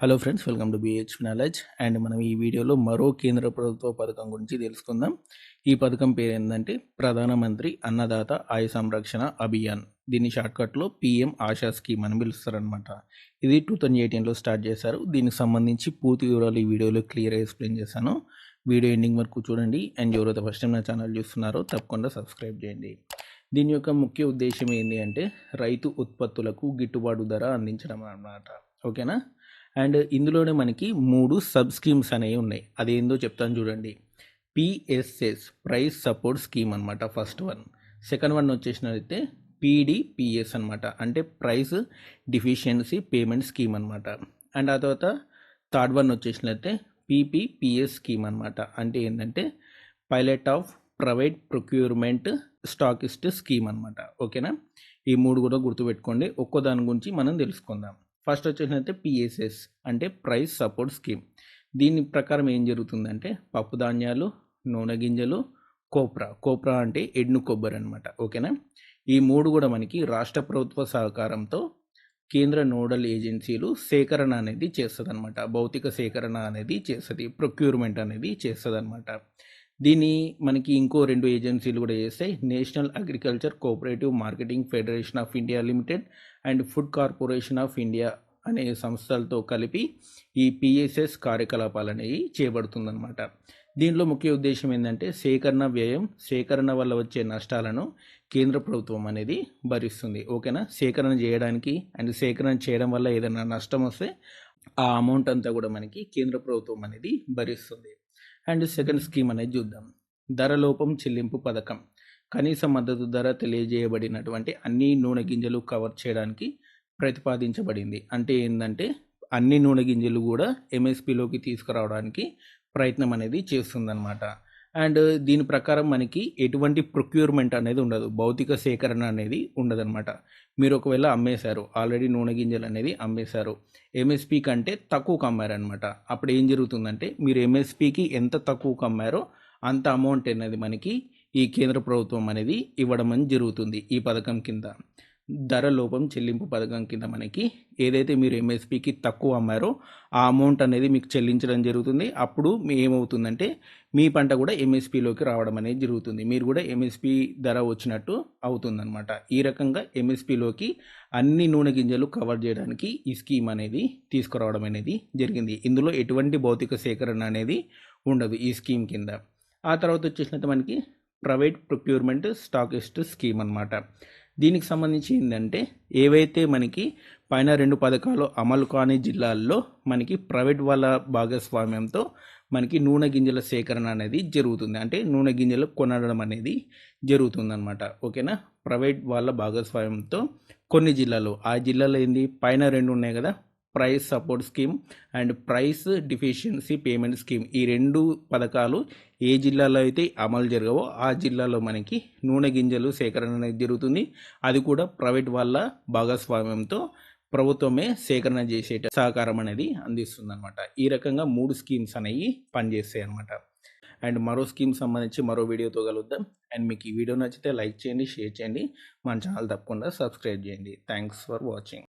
Hello friends welcome to BH knowledge and మనం ఈ వీడియోలో మరో కేంద్ర ప్రభుత్వ పథకం గురించి తెలుసుకుందాం. ఈ పథకం పేరు ఏంటంటే ప్రధానమంత్రి అన్నదాత ఆయ సంరక్షణ అభియాన్. దీన్ని షార్ట్కట్లో పిఎం ఆశా స్కీమ్ అని పిలుస్తారనమాట ఇది టూ థౌజండ్ ఎయిటీన్లో స్టార్ట్ చేశారు. దీనికి సంబంధించి పూర్తి వివరాలు ఈ వీడియోలో క్లియర్గా ఎక్స్ప్లెయిన్ చేశాను. వీడియో ఎండింగ్ వరకు చూడండి. అండ్ ఎవరైతే ఫస్ట్ టైం నా ఛానల్ చూస్తున్నారో తప్పకుండా సబ్స్క్రైబ్ చేయండి. దీని యొక్క ముఖ్య ఉద్దేశం ఏంటి అంటే రైతు ఉత్పత్తులకు గిట్టుబాటు ధర అందించడం అన్నమాట. ఓకేనా? అండ్ ఇందులోనే మనకి మూడు సబ్ స్కీమ్స్ అనేవి ఉన్నాయి. అదేందో చెప్తాను చూడండి. పిఎస్ఎస్ ప్రైస్ సపోర్ట్ స్కీమ్ అనమాట ఫస్ట్ వన్. సెకండ్ వన్ వచ్చేసినైతే పీడిపిఎస్ అనమాట అంటే ప్రైస్ డిఫిషియన్సీ పేమెంట్ స్కీమ్ అనమాట అండ్ ఆ తర్వాత థర్డ్ వన్ వచ్చేసినైతే పీపీపిఎస్ స్కీమ్ అనమాట అంటే ఏంటంటే pilot of private procurement stockist scheme అనమాట ఓకేనా? ఈ మూడు కూడా గుర్తుపెట్టుకోండి. ఒక్కో దాని గురించి మనం తెలుసుకుందాం. ఫస్ట్ వచ్చేసినైతే పిఎస్ఎస్ అంటే ప్రైస్ సపోర్ట్ స్కీమ్ దీని ప్రకారం ఏం జరుగుతుందంటే పప్పు ధాన్యాలు నూనె గింజలు కోప్రా. కోప్రా అంటే ఎడ్ను కొబ్బరి అనమాట ఓకేనా? ఈ మూడు కూడా మనకి రాష్ట్ర ప్రభుత్వ సహకారంతో కేంద్ర నోడల్ ఏజెన్సీలు సేకరణ అనేది చేస్తుంది అనమాట భౌతిక సేకరణ అనేది చేస్తుంది ప్రొక్యూర్మెంట్ అనేది చేస్తుంది అనమాట దీన్ని మనకి ఇంకో రెండు ఏజెన్సీలు కూడా చేస్తాయి national agriculture cooperative marketing federation of India limited and food corporation of India అనే సంస్థలతో కలిపి ఈ పిఎస్ఎస్ కార్యకలాపాలు అనేవి చేయబడుతుందన్నమాట దీనిలో ముఖ్య ఉద్దేశం ఏంటంటే సేకరణ వ్యయం సేకరణ వల్ల వచ్చే నష్టాలను కేంద్ర ప్రభుత్వం అనేది భరిస్తుంది. ఓకేనా? సేకరణ చేయడానికి అండ్ సేకరణ చేయడం వల్ల ఏదైనా నష్టం వస్తే ఆ అమౌంట్ అంతా కూడా మనకి కేంద్ర ప్రభుత్వం అనేది భరిస్తుంది. అండ్ సెకండ్ స్కీమ్ అనేది చూద్దాం. ధర లోపం చెల్లింపు పథకం. కనీస మద్దతు ధర తెలియజేయబడినటువంటి అన్ని నూనె గింజలు కవర్ చేయడానికి ప్రతిపాదించబడింది. అంటే ఏంటంటే అన్ని నూనె గింజలు కూడా ఎంఎస్పిలోకి తీసుకురావడానికి ప్రయత్నం అనేది చేస్తుందన్నమాట. అండ్ దీని ప్రకారం మనకి ఎటువంటి ప్రొక్యూర్మెంట్ అనేది ఉండదు. భౌతిక సేకరణ అనేది ఉండదన్నమాట. మీరు ఒకవేళ అమ్మేశారు ఆల్రెడీ నూనె గింజలు అనేది అమ్మేశారు ఎంఎస్పి కంటే తక్కువకు అమ్మారనమాట అప్పుడు ఏం జరుగుతుందంటే మీరు ఎంఎస్పికి ఎంత తక్కువకు అమ్మారో అంత అమౌంట్ అనేది మనకి ఈ కేంద్ర ప్రభుత్వం అనేది ఇవ్వడం అని జరుగుతుంది ఈ పథకం కింద. ధర లోపం చెల్లింపు పథకం కింద మనకి ఏదైతే మీరు ఎంఎస్పికి తక్కువ అమ్మారో ఆ అమౌంట్ అనేది మీకు చెల్లించడం జరుగుతుంది. అప్పుడు ఏమవుతుందంటే మీ పంట కూడా ఎంఎస్పిలోకి రావడం అనేది జరుగుతుంది. మీరు కూడా ఎంఎస్పి ధర వచ్చినట్టు అవుతుందన్నమాట. ఈ రకంగా ఎంఎస్పిలోకి అన్ని నూనె గింజలు కవర్ చేయడానికి ఈ స్కీమ్ అనేది తీసుకురావడం అనేది జరిగింది. ఇందులో ఎటువంటి భౌతిక సేకరణ అనేది ఉండదు ఈ స్కీమ్ కింద. ఆ తర్వాత వచ్చేసినట్టు మనకి ప్రైవేట్ ప్రొక్యూర్మెంట్ స్టాకిస్ట్ స్కీమ్ అనమాట దీనికి సంబంధించి ఏంటంటే ఏవైతే మనకి పైన రెండు పథకాలు అమలు కాని జిల్లాల్లో మనకి ప్రైవేట్ వాళ్ళ భాగస్వామ్యంతో మనకి నూనె గింజల సేకరణ అనేది జరుగుతుంది. అంటే నూనె గింజలు కొనడం అనేది జరుగుతుందన్నమాట. ఓకేనా? ప్రైవేట్ వాళ్ళ భాగస్వామ్యంతో కొన్ని జిల్లాలు. ఆ జిల్లాలో ఏంది? పైన రెండు ఉన్నాయి కదా. Price support scheme and price deficiency payment scheme ఈ రెండు పథకాలు ఏ జిల్లాలో అయితే అమలు జరగవో ఆ జిల్లాలో మనకి నూనె గింజలు సేకరణ అనేది జరుగుతుంది. అది కూడా ప్రైవేట్ వాళ్ళ భాగస్వామ్యంతో ప్రభుత్వమే సేకరణ చేసే సహకారం అనేది అందిస్తుంది అనమాట ఈ రకంగా మూడు స్కీమ్స్ అనేవి పనిచేస్తాయి అనమాట అండ్ మరో స్కీమ్ సంబంధించి మరో వీడియోతో కలుద్దాం. అండ్ మీకు ఈ వీడియో నచ్చితే లైక్ చేయండి షేర్ చేయండి. మన ఛానల్ తప్పకుండా సబ్స్క్రైబ్ చేయండి. Thanks for watching